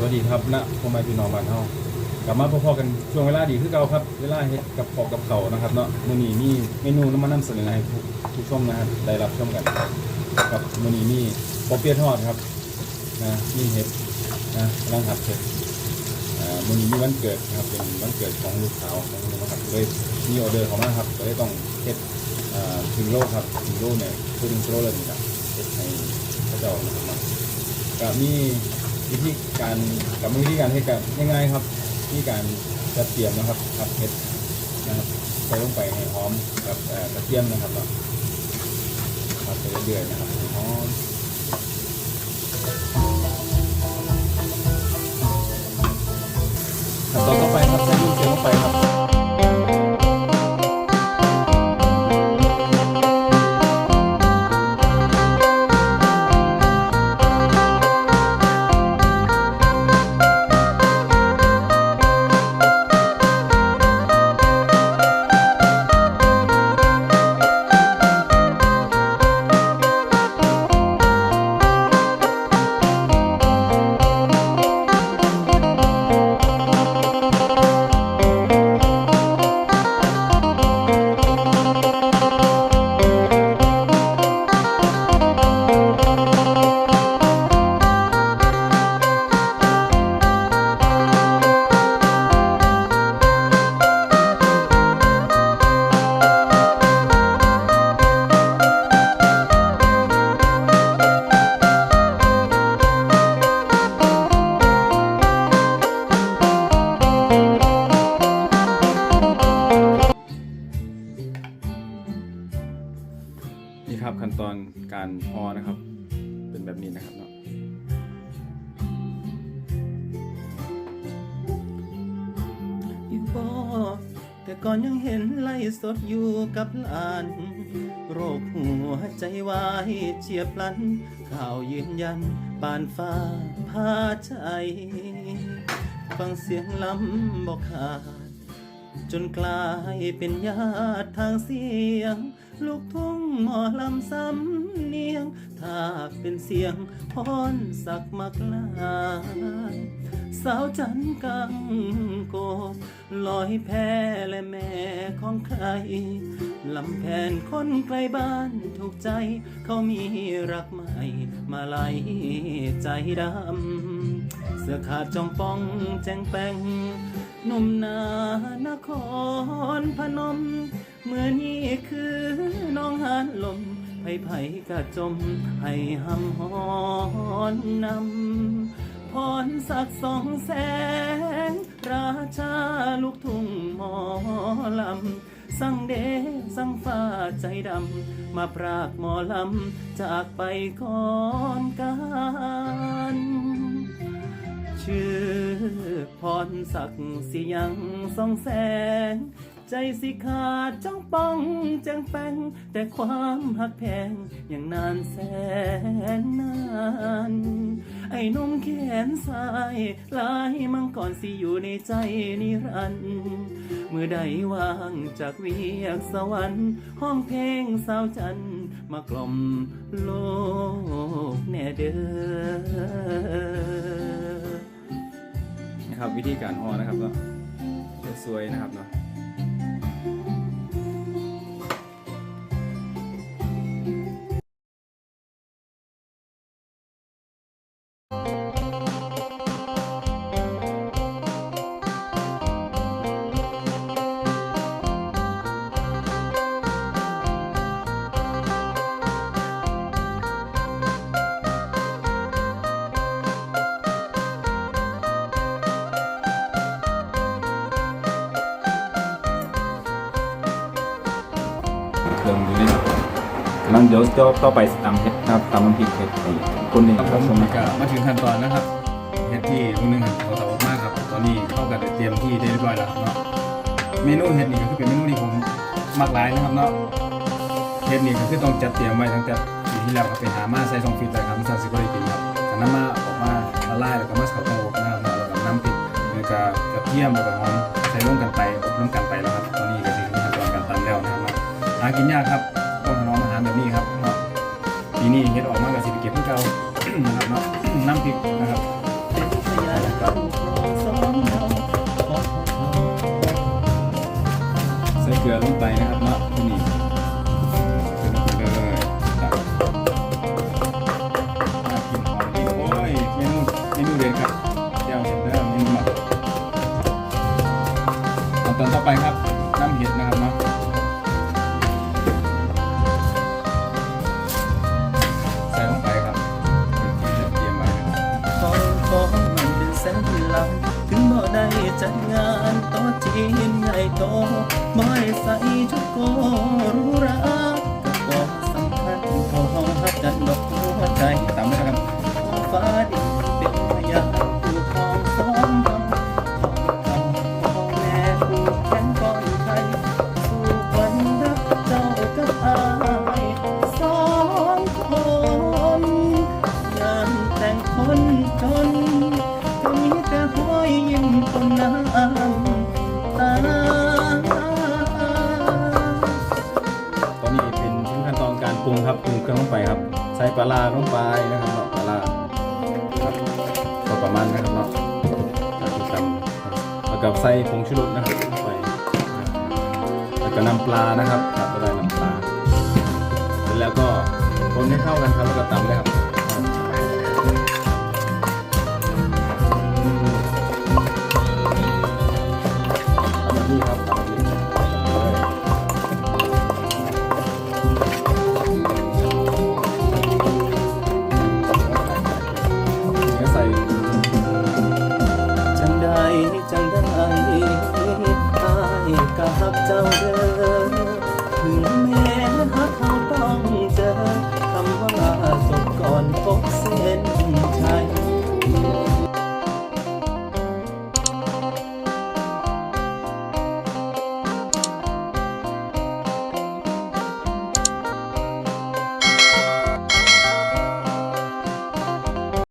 สวัสดีครับณพ่อแม่พี่น้องบ้านเฮากลับมาพอๆกันช่วงเวลาดีคือเก่าครับ เวลาเฮ็ดกับขอกับเขานะครับเนาะมื้อนี้มีเมนูนำมานำเสนอให้ผู้ผู้ชมนะครับได้รับชมกันกับมื้อนี้มีปอเปี๊ยะทอดครับนะมีเห็ดนะกำลังหัดเห็ดอ่ามื้อนี้มีวันเกิดนะครับเป็นวันเกิดของลูกสาวของลุงนะครับเลยมีออเดอร์เข้ามาครับก็เลยต้องเฮ็ดอ่าถึงโลครับถึงโลเนี่ยคือถึงโลเลยนี่ครับเฮ็ดให้พระเจ้านะครับกับมี วิธีการกับวิธีการให้กับง่ายๆครับที่การกระเตรียมนะครับผัดเผ็ดนะครับใส่ลงไปให้หอมกับกระเทียมนะครับเนาะผัดไปเรื่อยๆนะครับหอม ตอนการพอนะครับ เป็นแบบนี้นะครับเนาะอยู่บ่แต่ก่อนยังเห็นไล่สดอยู่กับหลาน โรคหัวใจวายเฉียบพลัน ข่าวยืนยันปานฟ้าพาใจ ฟังเสียงลำบอกขาด จนกลายเป็นญาติทางเสียง ลูกทุ่งหมอลำซ้ำเนียง ถ้าเป็นเสียงพรสักมักลายสาวจันกังโกบลอยแพ้และแม่ของใคร ลำแผนคนไกลบ้านถูกใจ เขามีรักใหม่ มาไหลใจดำ เสื้อขาดจองป้องแจงแปงหนุ่มนานครพนม เมื่อนี้คือน้องหานลมไผ่ไผ่กะจมให้หำหอนนำพรสักสองแสงราชาลูกทุ่งหมอลำ สั่งเดสั่งฟ้าใจดำ มาปรากหมอลำ จากไปก่อนการชื่อพรศักดิ์สิยังสองแสง ใจสิขาดจ้องป้องแจังแปงแต่ความหักแพงยังนานแสนนาน ไอ้นุ่มแขนซ้ายลายมังก่อนสิอยู่ในใจนิรันดร์เมื่อใดว่างจากเวียกสวรรค์ ห้องเพลงสาวจันมากล่อมโลกแน่เด้อนะครับวิธีการห่อนะครับเนาะสวยนะครับเนาะ เริ่มอยู่นี่กำลังเดี๋ยวต่อต่อไปตำเห็ดครับตำน้ำพริกเห็ดนี่คนนี้ครับคผรับมมก็มาถึงขั้นตอนนะครับเฮ็ดที่ลุงหนึงขอสอบมากครับ ตอนนี้เข้ากันเตรียมที่ได้เรียบร้อยแล้วเนาะเมนูเฮ็ดนี่ก็คือเป็นเมนูที่ผมมักหลายนะครับเนาะเฮ็ดนี่ก็คือต้องจัดเตรียมไว้ตั้งแต่ปีที่แล้วครับไปหามาใส่ซองฟิตเลยครับมันสั่งสิบ่ได้กินครับก็นำมาออกมาละลายแล้วก็มาเข้าต้องอบนะครับแล้วก็น้ำพริกแล้วก็กระเทียมแล้วก็หอมใส่ลงกันไปอบน้ำกันไปแล้วครับตอนนี้ก็ถึ หากินยากครับต้องน้องอาหารแบบนี้ครับเนาะปีนี้เฮ็ดออกมากับสิบเก็บพวกเรานะครับเนาะน้ำพริกนะครับใส่เกลือลงไปนะครับ in ay to mai sai chukor ลาลงไปนะครับเนาะปลาครับก็ประมาณนะครับเนาะที่ทำแล้วก็ใส่ผงชูรสนะครับไปแล้วก็น้ำปลานะครับครับก็ได้น้ำปลาแล้วก็คนให้เข้ากันครับแล้วก็ตำเลยครับ haktandır